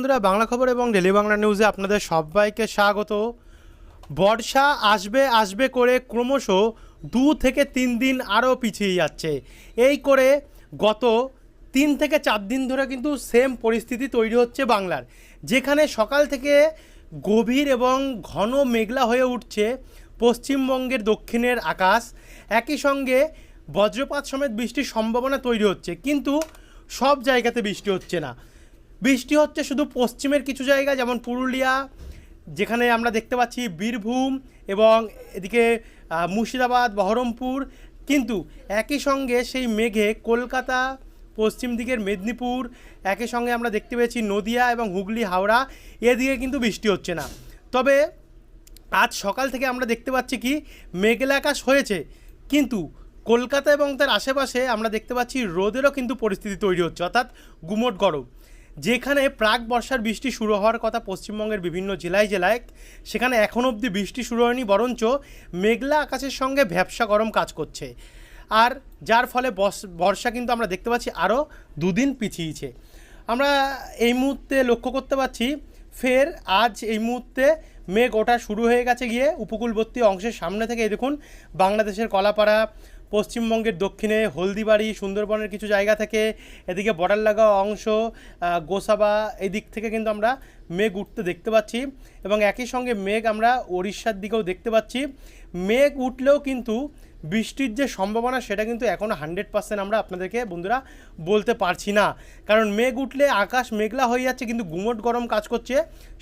বন্ধুরা, বাংলা খবর এবং ডেলি বাংলা নিউজে আপনাদের সবাইকে স্বাগত। বর্ষা আসবে আসবে করে ক্রমশ দু থেকে তিন দিন আরও পিছিয়ে যাচ্ছে। এই করে গত তিন থেকে চার দিন ধরে কিন্তু সেম পরিস্থিতি তৈরি হচ্ছে বাংলার। যেখানে সকাল থেকে গভীর এবং ঘন মেঘলা হয়ে উঠছে পশ্চিমবঙ্গের দক্ষিণের আকাশ। একই সঙ্গে বজ্রপাত সমেত বৃষ্টির সম্ভাবনা তৈরি হচ্ছে, কিন্তু সব জায়গাতে বৃষ্টি হচ্ছে না। বৃষ্টি হচ্ছে শুধু পশ্চিমের কিছু জায়গা, যেমন পুরুলিয়া, যেখানে আমরা দেখতে পাচ্ছি বীরভূম এবং এদিকে মুর্শিদাবাদ, বহরমপুর। কিন্তু একই সঙ্গে সেই মেঘে কলকাতা, পশ্চিম দিকের মেদিনীপুর, একই সঙ্গে আমরা দেখতে পেয়েছি নদিয়া এবং হুগলি, হাওড়া। এদিকে কিন্তু বৃষ্টি হচ্ছে না। তবে আজ সকাল থেকে আমরা দেখতে পাচ্ছি কি, মেঘলা আকাশ হয়েছে। কিন্তু কলকাতা এবং তার আশেপাশে আমরা দেখতে পাচ্ছি রোদেরও কিন্তু পরিস্থিতি তৈরি হচ্ছে, অর্থাৎ গুমট গরম। যেখানে প্রাক বর্ষার বৃষ্টি শুরু হওয়ার কথা পশ্চিমবঙ্গের বিভিন্ন জেলায় জেলায়, সেখানে এখনও অবধি বৃষ্টি শুরু হয়নি, বরঞ্চ মেঘলা আকাশের সঙ্গে ভ্যাবসা গরম কাজ করছে। আর যার ফলে বর্ষ- কিন্তু আমরা দেখতে পাচ্ছি আরও দুদিন পিছিয়েছে। আমরা এই মুহূর্তে লক্ষ্য করতে পারছি, ফের আজ এই মুহূর্তে মেঘ ওঠা শুরু হয়ে গেছে গিয়ে উপকূলবর্তী অংশের সামনে থেকে দেখুন, বাংলাদেশের কলাপাড়া পশ্চিমবঙ্গের দক্ষিণে হলদিবাড়ি, সুন্দরবনের কিছু জায়গা থেকে এদিকে বর্ডার লাগা অংশ গোসাবা এই দিক থেকে কিন্তু আমরা মেঘ উঠতে দেখতে পাচ্ছি এবং একই সঙ্গে মেঘ আমরা উড়িষ্যার দিকেও দেখতে পাচ্ছি। মেঘ উঠলেও কিন্তু বৃষ্টির যে সম্ভাবনা সেটা কিন্তু এখনও হান্ড্রেড পার্সেন্ট আমরা আপনাদেরকে বন্ধুরা বলতে পারছি না। কারণ মেঘ উঠলে আকাশ মেঘলা হয়ে যাচ্ছে কিন্তু গুমট গরম কাজ করছে,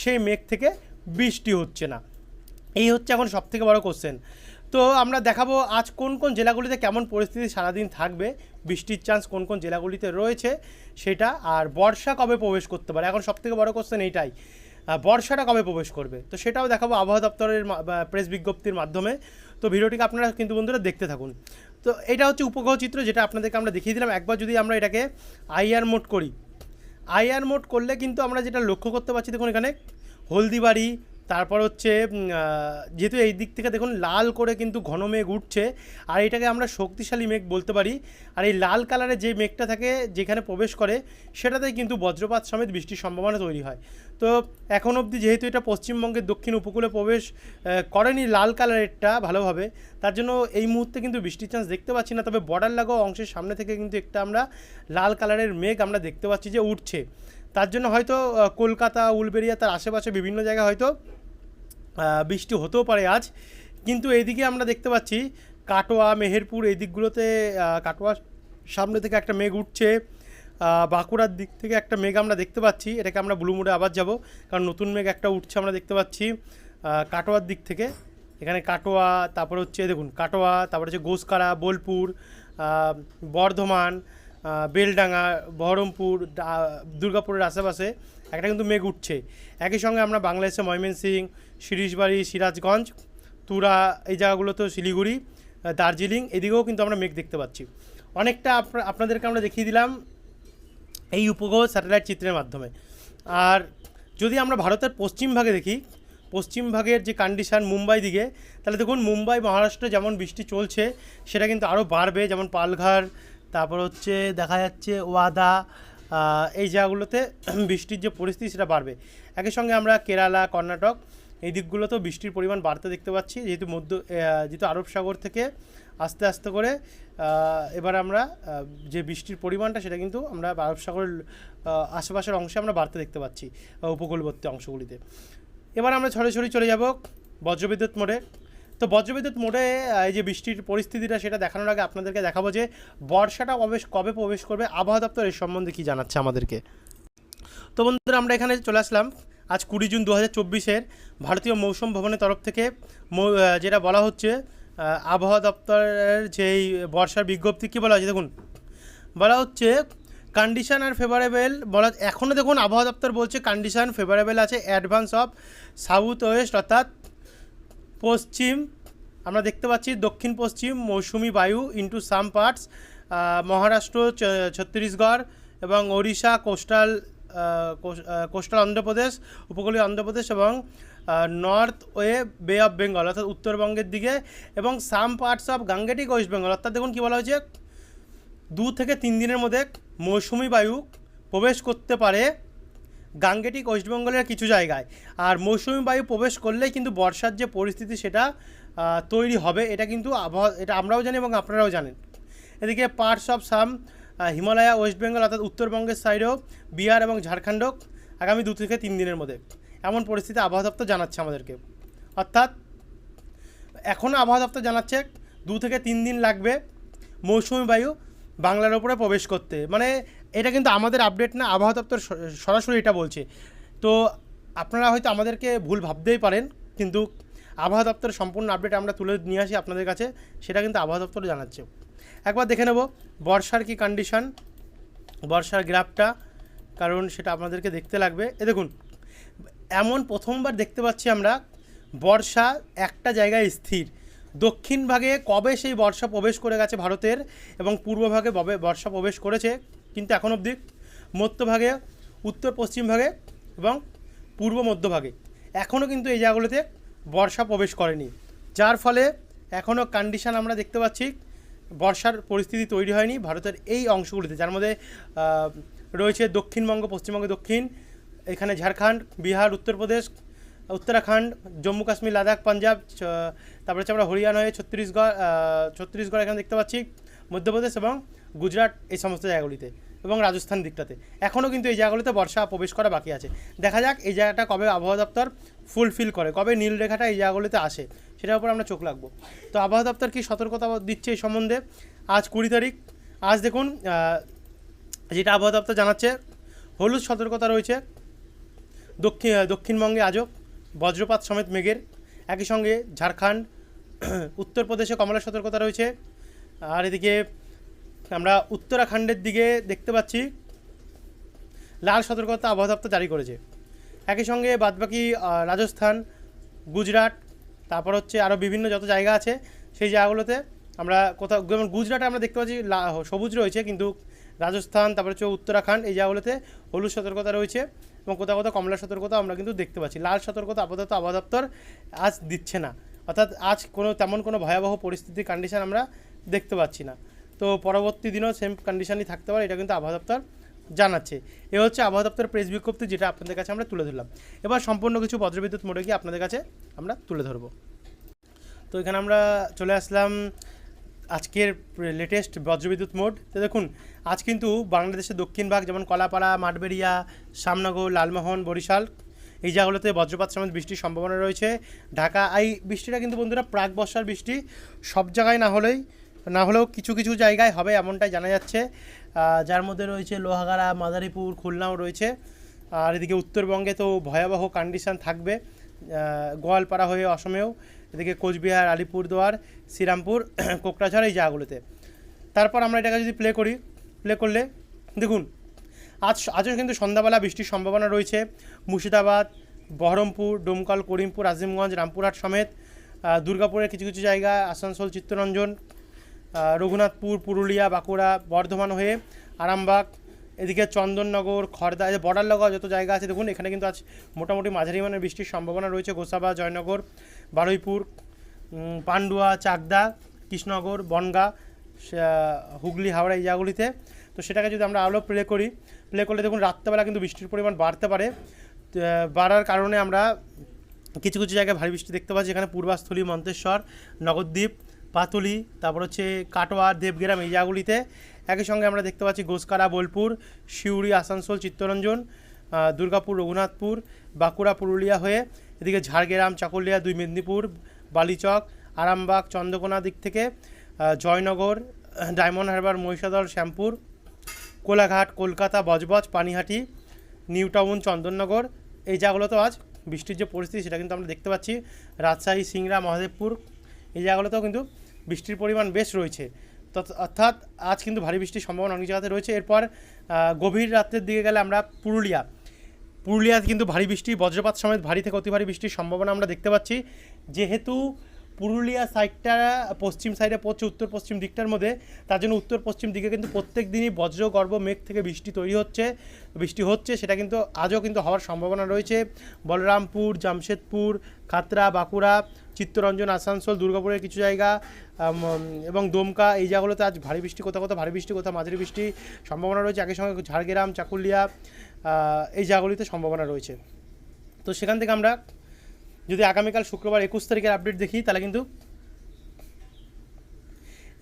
সেই মেঘ থেকে বৃষ্টি হচ্ছে না। এই হচ্ছে এখন সব থেকে বড় কোশ্চেন তো আমরা দেখাবো আজ কোন কোন জেলাগুলিতে কেমন পরিস্থিতি সারাদিন থাকবে, বৃষ্টির চান্স কোন কোন জেলাগুলিতে রয়েছে সেটা, আর বর্ষা কবে প্রবেশ করতে পারে? এখন সব থেকে বড় কোশ্চেন এইটাই বর্ষাটা কবে প্রবেশ করবে? তো সেটাও দেখাবো আবহাওয়া দপ্তরের প্রেস বিজ্ঞপ্তির মাধ্যমে। তো ভিডিওটিকে আপনারা কিন্তু বন্ধুরা দেখতে থাকুন। তো এটা হচ্ছে উপগ্রহ চিত্র যেটা আপনাদেরকে আমরা দেখিয়ে দিলাম। একবার যদি আমরা এটাকে আইআর মোড করি আইআর মোড করলে কিন্তু আমরা যেটা লক্ষ্য করতে পারছি, দেখুন এখানে, হলদিবাড়ি তারপর হচ্ছে যেহেতু এই দিক থেকে দেখুন লাল করে কিন্তু ঘন মেঘ উঠছে, আর এটাকে আমরা শক্তিশালী মেঘ বলতে পারি। আর এই লাল কালারের যে মেঘটা থাকে, যেখানে প্রবেশ করে, সেটাতেই কিন্তু বজ্রপাত সমেত বৃষ্টির সম্ভাবনা তৈরি হয়। তো এখন অবধি যেহেতু এটা পশ্চিমবঙ্গের দক্ষিণ উপকূলে প্রবেশ করেনি লাল কালারেরটা ভালোভাবে, তার জন্য এই মুহূর্তে কিন্তু বৃষ্টির চান্স দেখতে পাচ্ছি না। তবে বর্ডার লাগো অংশের সামনে থেকে কিন্তু একটা আমরা লাল কালারের মেঘ আমরা দেখতে পাচ্ছি যে উঠছে। তার জন্য হয়তো কলকাতা উলবেরিয়া তার আশেপাশে বিভিন্ন জায়গায় হয়তো বৃষ্টি হতেও পারে আজ। কিন্তু এইদিকে আমরা দেখতে পাচ্ছি কাটোয়া মেহেরপুর এই দিকগুলোতে আহ, কাটোয়ার সামনে থেকে একটা মেঘ উঠছে। বাঁকুড়ার দিক থেকে একটা মেঘ আমরা দেখতে পাচ্ছি। এটাকে আমরা ব্লু মোড়ে আবার যাব। কারণ নতুন মেঘ একটা উঠছে আমরা দেখতে পাচ্ছি। কাটোয়ার দিক থেকে। এখানে কাটোয়া তারপর হচ্ছে দেখুন কাটোয়া তারপরে হচ্ছে গোসকারা বোলপুর বর্ধমান বেলডাঙ্গা বহরমপুর দুর্গাপুরের আশেপাশে একটা কিন্তু মেঘ উঠছে। একই সঙ্গে আমরা বাংলাদেশে ময়মনসিং শিরিশবাড়ি সিরাজগঞ্জ, তুরা, এই জায়গাগুলোতেও শিলিগুড়ি দার্জিলিং, এদিকেও কিন্তু আমরা মেঘ দেখতে পাচ্ছি। অনেকটা আপনাদেরকে আমরা দেখিয়ে দিলাম এই উপগ্রহ স্যাটেলাইট চিত্রের মাধ্যমে। আর যদি আমরা ভারতের পশ্চিম ভাগে দেখি, পশ্চিম ভাগের যে কন্ডিশান মুম্বাই দিকে, তাহলে দেখুন মুম্বাই, মহারাষ্ট্রে যেমন বৃষ্টি চলছে, সেটা কিন্তু আরও বাড়বে। যেমন পালঘর তারপর হচ্ছে দেখা যাচ্ছে ওয়াদা এই জায়গাগুলোতে বৃষ্টির যে পরিস্থিতি সেটা বাড়বে। একই সঙ্গে আমরা কেরালা, কর্ণাটক এই দিকগুলোতেও বৃষ্টির পরিমাণ বাড়তে দেখতে পাচ্ছি, যেহেতু মধ্য যেহেতু আরব সাগর থেকে আস্তে আস্তে করে এবার আমরা যে বৃষ্টির পরিমাণটা সেটা কিন্তু আমরা আরব সাগরের আশেপাশের অংশে আমরা বাড়তে দেখতে পাচ্ছি উপকূলবর্তী অংশগুলিতে। এবার আমরা ছড়ে চলে যাব বজ্রবিদ্যুৎ মোড়ে। তো বজ্রবিদ্যুৎ মোড়ে এই যে বৃষ্টির পরিস্থিতিটা সেটা দেখানোর আগে আপনাদেরকে দেখাবো যে বর্ষাটা প্রবেশ কবে প্রবেশ করবে, আবহাওয়া দপ্তর এর সম্বন্ধে কী জানাচ্ছে আমাদেরকে। তো বন্ধুরা, আমরা এখানে চলে আসলাম। আজ কুড়ি জুন দু হাজার চব্বিশের ভারতীয় মৌসুম ভবনের তরফ থেকে যেটা বলা হচ্ছে আবহাওয়া দপ্তরের যেই বর্ষার বিজ্ঞপ্তি, কী বলা হচ্ছে দেখুন? বলা হচ্ছে কন্ডিশন আর ফেভারেবল বলা এখনও দেখুন আবহাওয়া দপ্তর বলছে কন্ডিশন ফেভারেবল আছে অ্যাডভান্স অফ সাউথ ওয়েস্ট অর্থাৎ পশ্চিম, আমরা দেখতে পাচ্ছি দক্ষিণ পশ্চিম, মৌসুমি বায়ু into some parts Maharashtra Chhattisgarh এবং ওড়িশা কোস্টাল কোস্টাল অন্ধ্রপ্রদেশ, উপকূলীয় অন্ধ্রপ্রদেশ এবং north way bay of Bengal অর্থাৎ উত্তরবঙ্গের দিকে এবং some parts of Gangetic West Bengal অর্থাৎ দেখুন কী বলা হয়েছে? দু থেকে তিন দিনের মধ্যে মৌসুমি বায়ু প্রবেশ করতে পারে গাঙ্গেটিক ওয়েস্টবেঙ্গলের কিছু জায়গায়। আর মৌসুমি বায়ু প্রবেশ করলেই কিন্তু বর্ষার যে পরিস্থিতি সেটা তৈরি হবে। এটা কিন্তু আবহাওয়া, এটা আমরাও জানি এবং আপনারাও জানেন। এদিকে parts of some Himalaya, West Bengal অর্থাৎ উত্তরবঙ্গের সাইডেও বিহার এবং ঝাড়খণ্ডও আগামী দু থেকে তিন দিনের মধ্যে। এমন পরিস্থিতি আবহাওয়া দপ্তর জানাচ্ছে আমাদেরকে। অর্থাৎ, এখনও আবহাওয়া দপ্তর জানাচ্ছে দু থেকে তিন দিন লাগবে মৌসুমি বায়ু বাংলার ওপরে প্রবেশ করতে। মানে এটা কিন্তু আমাদের আপডেট না, আবহাওয়া দপ্তর সরাসরি এটা বলছে। তো, আপনারা হয়তো আমাদেরকে ভুল ভাবতেই পারেন, কিন্তু আবহাওয়া দপ্তরের সম্পূর্ণ আপডেট আমরা তুলে নিয়ে আসি আপনাদের কাছে, সেটা কিন্তু আবহাওয়া দপ্তর জানাচ্ছে। একবার দেখে নেব। বর্ষার কি কন্ডিশন বর্ষার গ্রাফটা কারণ সেটা আপনাদেরকে দেখতে লাগবে। এ দেখুন, এমন প্রথমবার দেখতে পাচ্ছি আমরা, বর্ষা একটা জায়গায় স্থির। দক্ষিণ ভাগে কবে সেই বর্ষা প্রবেশ করে গেছে ভারতের এবং পূর্ব ভাগে বর্ষা প্রবেশ করেছে কিন্তু এখন অবধি? মধ্যভাগে উত্তর পশ্চিম ভাগে এবং পূর্ব মধ্যভাগে এখনও কিন্তু এই জায়গাগুলোতে বর্ষা প্রবেশ করেনি। যার ফলে এখনও কন্ডিশন আমরা দেখতে পাচ্ছি বর্ষার পরিস্থিতি তৈরি হয়নি ভারতের এই অংশগুলিতে। যার মধ্যে রয়েছে দক্ষিণবঙ্গ, পশ্চিমবঙ্গ, দক্ষিণ, এখানে ঝাড়খণ্ড, বিহার, উত্তরপ্রদেশ, উত্তরাখণ্ড, জম্মু কাশ্মীর, লাদাখ, পাঞ্জাব তারপরে হচ্ছে আমরা হরিয়ানা হয়ে ছত্তিশগড় ছত্তিশগড় এখানে দেখতে পাচ্ছি, মধ্যপ্রদেশ এবং গুজরাট এই সমস্ত জায়গাগুলিতে। এবং রাজস্থান দিকটাতে। এখনও কিন্তু এই জায়গাগুলিতে বর্ষা প্রবেশ করা বাকি আছে। দেখা যাক এই জায়গাটা কবে আবহাওয়া দপ্তর ফুলফিল করে, কবে নীল রেখাটা এই জায়গাগুলিতে আসে, সেটার উপর আমরা চোখ রাখব। তো আবহাওয়া দপ্তর কি সতর্কতা দিচ্ছে এই সম্বন্ধে? আজ কুড়ি তারিখ। আজ দেখুন যেটা আবহাওয়া দপ্তর জানাচ্ছে, হলুদ সতর্কতা রয়েছে। দক্ষিণ দক্ষিণবঙ্গে আজও বজ্রপাত সমেত মেঘের। একই সঙ্গে ঝাড়খণ্ড, উত্তরপ্রদেশে কমলা সতর্কতা রয়েছে। আর এদিকে আমরা উত্তরাখণ্ডের দিকে দেখতে পাচ্ছি। লাল সতর্কতা আবহাওয়া দপ্তর জারি করেছে। একই সঙ্গে বাদবাকি রাজস্থান, গুজরাট, তারপর হচ্ছে আরও বিভিন্ন যত জায়গা আছে, সেই জায়গাগুলোতে আমরা কোথাও, যেমন গুজরাটে আমরা দেখতে পাচ্ছি সবুজ রয়েছে, কিন্তু রাজস্থান, তারপর হচ্ছে উত্তরাখণ্ড, এই জায়গাগুলোতে হলুদ সতর্কতা রয়েছে এবং কোথাও কোথাও কমলা সতর্কতা আমরা কিন্তু দেখতে পাচ্ছি। লাল সতর্কতা আপাতত আবহাওয়া দপ্তর আজ দিচ্ছে না। অর্থাৎ আজ কোনো তেমন কোনো ভয়াবহ পরিস্থিতির কন্ডিশন আমরা দেখতে পাচ্ছি না। তো পরবর্তী দিনও সেম কন্ডিশনই থাকতে পারে, এটা কিন্তু আবহাওয়া দপ্তর জানাচ্ছে। এ হচ্ছে আবহাওয়া দপ্তরের প্রেস বিজ্ঞপ্তি, যেটা আপনাদের কাছে আমরা তুলে ধরলাম। এবার সম্পূর্ণ কিছু বজ্রবিদ্যুৎ মোড়ে গিয়ে আপনাদের কাছে আমরা তুলে ধরবো। তো এখানে আমরা চলে আসলাম আজকের লেটেস্ট বজ্রবিদ্যুৎ মোড। তো দেখুন, আজ কিন্তু বাংলাদেশের দক্ষিণ ভাগ, যেমন কলাপাড়া, মাঠবেড়িয়া শ্যামনগর লালমোহন, বরিশাল, এই জায়গাগুলোতে বজ্রপাত সমেত বৃষ্টির সম্ভাবনা রয়েছে। ঢাকা, এই বৃষ্টিটা কিন্তু বন্ধুরা প্রাক বর্ষার বৃষ্টি, সব জায়গায় না হলেই না হলেও কিছু কিছু জায়গায় হবে এমনটাই জানা যাচ্ছে। যার মধ্যে রয়েছে লোহাগাড়া, মাদারীপুর, খুলনাও রয়েছে। আর এদিকে উত্তরবঙ্গে তো ভয়াবহ কন্ডিশন থাকবে। গোয়ালপাড়া হয়ে অসমেও, এদিকে কোচবিহার, আলিপুরদুয়ার, শ্রীরামপুর কোকরাঝাড় এই জায়গাগুলোতে। তারপর আমরা এটাকে যদি প্লে করি প্লে করলে দেখুন, আজ, আজও কিন্তু সন্ধ্যাবেলা বৃষ্টির সম্ভাবনা রয়েছে। মুর্শিদাবাদ, বহরমপুর, ডোমকল, করিমপুর, আজিমগঞ্জ, রামপুরহাট সমেত দুর্গাপুরের কিছু কিছু জায়গা, আসানসোল, চিত্তরঞ্জন রঘুনাথপুর, পুরুলিয়া, বাঁকুড়া, বর্ধমান হয়ে আরামবাগ, এদিকে চন্দননগর খড়দা এই বর্ডার লাগোয়া যত জায়গা আছে, দেখুন, এখানে কিন্তু আজ মোটামুটি মাঝারি মানের বৃষ্টির সম্ভাবনা রয়েছে। গোসাবা, জয়নগর, বারুইপুর পান্ডুয়া, চাকদা, কৃষ্ণনগর, বনগা হুগলি, হাওড়া, এই জায়গাগুলিতে। তো সেটাকে যদি আমরা আলো প্লে করি প্লে করলে দেখুন, রাত্রেবেলা কিন্তু বৃষ্টির পরিমাণ বাড়তে পারে। বাড়ার কারণে আমরা কিছু কিছু জায়গায় ভারী বৃষ্টি দেখতে পাচ্ছি। এখানে পূর্বাস্থলী, মন্তেশ্বর, নগরদ্বীপ পাতুলি, তারপর হচ্ছে কাটোয়া, দেবগ্রাম এই জায়গাগুলিতে। একই সঙ্গে আমরা দেখতে পাচ্ছি গোসকারা, বোলপুর সিউড়ি আসানসোল, চিত্তরঞ্জন দুর্গাপুর, রঘুনাথপুর, বাঁকুড়া, পুরুলিয়া হয়ে এদিকে ঝাড়গ্রাম, চাকুলিয়া, দুই মেদিনীপুর, বালিচক, আরামবাগ, চন্দ্রকোনা দিক থেকে জয়নগর, ডায়মন্ড হারবার, মহিষাদল, শ্যামপুর, কোলাঘাট, কলকাতা, বজবজ, পানিহাটি, নিউ টাউন, চন্দননগর। এই জায়গাগুলোতেও আজ বৃষ্টির যে পরিস্থিতি, সেটা কিন্তু আমরা দেখতে পাচ্ছি। রাজশাহী, সিংড়া, মহাদেবপুর, এই জায়গাগুলোতেও কিন্তু বৃষ্টির পরিমাণ বেশ রয়েছে। অর্থাৎ আজ কিন্তু ভারী বৃষ্টির সম্ভাবনা অনেক জায়গাতে রয়েছে। এরপর গভীর রাত্রের দিকে গেলে আমরা পুরুলিয়া। পুরুলিয়াতে কিন্তু ভারী বৃষ্টি, বজ্রপাত সমেত ভারী থেকে অতি ভারী বৃষ্টির সম্ভাবনা আমরা দেখতে পাচ্ছি। যেহেতু পুরুলিয়া সাইডটা পশ্চিম সাইডে পড়ছে উত্তর পশ্চিম দিকটার মধ্যে, তার জন্য উত্তর পশ্চিম দিকে কিন্তু প্রত্যেক দিনই বজ্রগর্ভ মেঘ থেকে বৃষ্টি তৈরি হচ্ছে। বৃষ্টি হচ্ছে, সেটা কিন্তু আজও কিন্তু হওয়ার সম্ভাবনা রয়েছে। বলরামপুর, জামশেদপুর, খাতরা, বাঁকুড়া চিত্তরঞ্জন, আসানসোল, দুর্গাপুরের কিছু জায়গা এবং দমকা, এই জায়গাগুলোতে আজ ভারী বৃষ্টি, কোথাও কোথাও ভারী বৃষ্টি, কোথাও মাঝারি বৃষ্টি সম্ভাবনা রয়েছে। একই সঙ্গে ঝাড়গ্রাম, চাকুলিয়া এই জায়গাগুলিতে সম্ভাবনা রয়েছে। তো সেখান থেকে আমরা যদি আগামীকাল শুক্রবার একুশ তারিখের আপডেট দেখি, তাহলে কিন্তু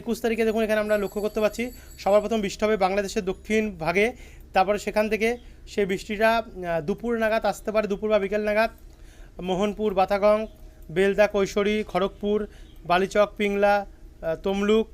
একুশ তারিখে দেখুন, এখানে আমরা লক্ষ্য করতে পারছি, সবার প্রথম বৃষ্টি হবে বাংলাদেশের দক্ষিণ ভাগে। তারপরে সেখান থেকে সেই বৃষ্টিটা দুপুর নাগাদ আসতে পারে, দুপুর বা বিকেল নাগাদ। মোহনপুর, বাতাগং বেলদা কৈশোরী, খড়গপুর, বালিচক, পিংলা তমলুক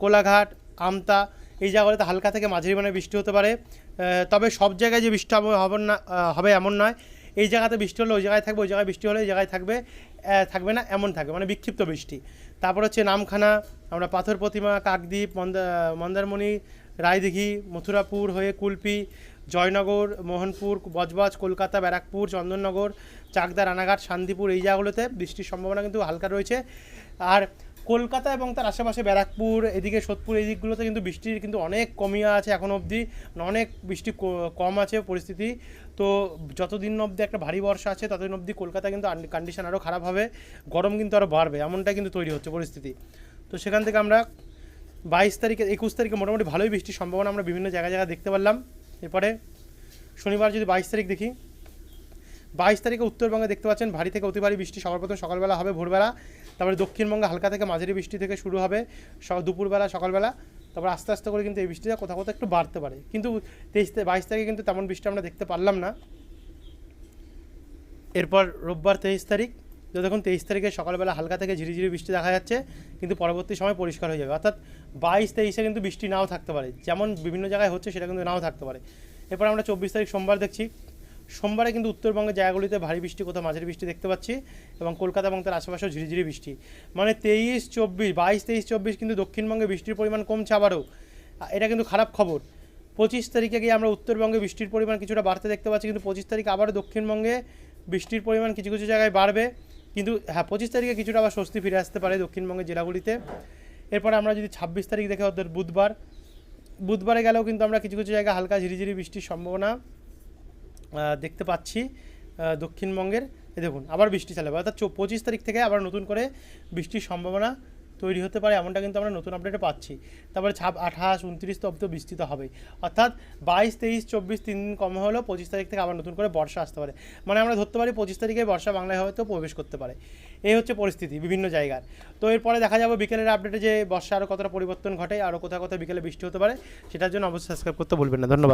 কোলাঘাট, আমতা, এই জায়গাগুলোতে হালকা থেকে মাঝারি মানের বৃষ্টি হতে পারে। তবে সব জায়গায় যে বৃষ্টি হবে হবে না হবে এমন নয়। এই জায়গাতে বৃষ্টি হলে ওই জায়গায় থাকবে, ওই জায়গায় বৃষ্টি হলে এই জায়গায় থাকবে থাকবে না, এমন থাকবে মানে বিক্ষিপ্ত বৃষ্টি। তারপর হচ্ছে নামখানা, আমরা পাথর প্রতিমা, কাকদ্বীপ, মন্দা মন্দারমণি রায়দিঘি, মথুরাপুর হয়ে কুলপি, জয়নগর, মোহনপুর, বজবজ, কলকাতা, ব্যারাকপুর, চন্দননগর, চাকদা, রানাঘাট, শান্তিপুর এই জায়গাগুলোতে বৃষ্টির সম্ভাবনা কিন্তু হালকা রয়েছে। আর কলকাতা এবং তার আশেপাশে ব্যারাকপুর, এদিকে সোদপুর এই দিকগুলোতে কিন্তু বৃষ্টির কিন্তু অনেক কমিয়ে আছে এখন অবধি। অনেক বৃষ্টি কম আছে পরিস্থিতি। তো যতদিন অবধি একটা ভারী বর্ষা আছে, ততদিন অবধি কলকাতা কিন্তু কন্ডিশন আরও খারাপ হবে। গরম কিন্তু আরও বাড়বে, এমনটাই কিন্তু তৈরি হচ্ছে পরিস্থিতি। তো সেখান থেকে আমরা বাইশ তারিখে, একুশ তারিখে মোটামুটি ভালোই বৃষ্টির সম্ভাবনা আমরা বিভিন্ন জায়গায় জায়গায় দেখতে পারলাম। এরপরে শনিবার যদি বাইশ তারিখ দেখি, বাইশ তারিখে উত্তরবঙ্গে দেখতে পাচ্ছেন ভারী থেকে অতি ভারী বৃষ্টি। সবার প্রথম সকালবেলা হবে ভোরবেলা, তারপরে দক্ষিণবঙ্গে হালকা থেকে মাঝারি বৃষ্টি থেকে শুরু হবে দুপুরবেলা, সকালবেলা। তারপর আস্তে আস্তে করে কিন্তু এই বৃষ্টিটা কোথাও কোথাও একটু বাড়তে পারে। কিন্তু তেইশ বাইশ তারিখে কিন্তু তেমন বৃষ্টি আমরা দেখতে পারলাম না। এরপর রোববার তেইশ তারিখ তো দেখুন, তেইশ তারিখে সকালবেলা হালকা থেকে ঝিরিঝিরি বৃষ্টি দেখা যাচ্ছে, কিন্তু পরবর্তী সময় পরিষ্কার হয়ে যাবে। অর্থাৎ বাইশ তেইশে কিন্তু বৃষ্টি নাও থাকতে পারে। যেমন বিভিন্ন জায়গায় হচ্ছে, সেটা কিন্তু নাও থাকতে পারে। এরপর আমরা চব্বিশ তারিখ সোমবার দেখছি। সোমবারে কিন্তু উত্তরবঙ্গের জায়গাগুলিতে ভারী বৃষ্টি, কোথাও মাঝারি বৃষ্টি দেখতে পাচ্ছি, এবং কলকাতা এবং তার আশেপাশেও ঝিরিঝিরি বৃষ্টি। মানে তেইশ, চব্বিশ, বাইশ, তেইশ, চব্বিশ কিন্তু দক্ষিণবঙ্গে বৃষ্টির পরিমাণ কমছে আবারও। এটা কিন্তু খারাপ খবর। পঁচিশ তারিখে গিয়ে আমরা উত্তরবঙ্গে বৃষ্টির পরিমাণ কিছুটা বাড়তে দেখতে পাচ্ছি, কিন্তু পঁচিশ তারিখ আবারও দক্ষিণবঙ্গে বৃষ্টির পরিমাণ কিছু কিছু জায়গায় বাড়বে। কিন্তু হ্যাঁ পঁচিশ তারিখে কিছুটা আবার স্বস্তি ফিরে আসতে পারে দক্ষিণবঙ্গের জেলাগুলিতে। এরপরে আমরা যদি ছাব্বিশ তারিখ দেখে অর্থাৎ বুধবার, বুধবারে গেলেও কিন্তু আমরা কিছু কিছু জায়গায় হালকা ঝিরিঝিরি বৃষ্টির সম্ভাবনা দেখতে পাচ্ছি দক্ষিণবঙ্গের। দেখুন, আবার বৃষ্টি চালাবে, অর্থাৎ পঁচিশ তারিখ থেকে আবার নতুন করে বৃষ্টির সম্ভাবনা তৈরি হতে পারে, এমনটা কিন্তু আমরা নতুন আপডেটে পাচ্ছি। তারপরে ছাব আঠাশ, উনত্রিশ তো অব্দি বৃষ্টি তো হবে। অর্থাৎ বাইশ, তেইশ, চব্বিশ তিন দিন কম হলেও পঁচিশ তারিখ থেকে আবার নতুন করে বর্ষা আসতে পারে। মানে আমরা ধরতে পারি পঁচিশ তারিখে বর্ষা বাংলায় হয়তো প্রবেশ করতে পারে। এই হচ্ছে পরিস্থিতি বিভিন্ন জায়গার। তো এরপরে দেখা যাবে বিকেলের আপডেটে যে বর্ষা আরও কতটা পরিবর্তন ঘটে আরও কোথাও কোথাও বিকেলে বৃষ্টি হতে পারে, সেটার জন্য অবশ্যই সাবস্ক্রাইব করতে বলবেন না। ধন্যবাদ।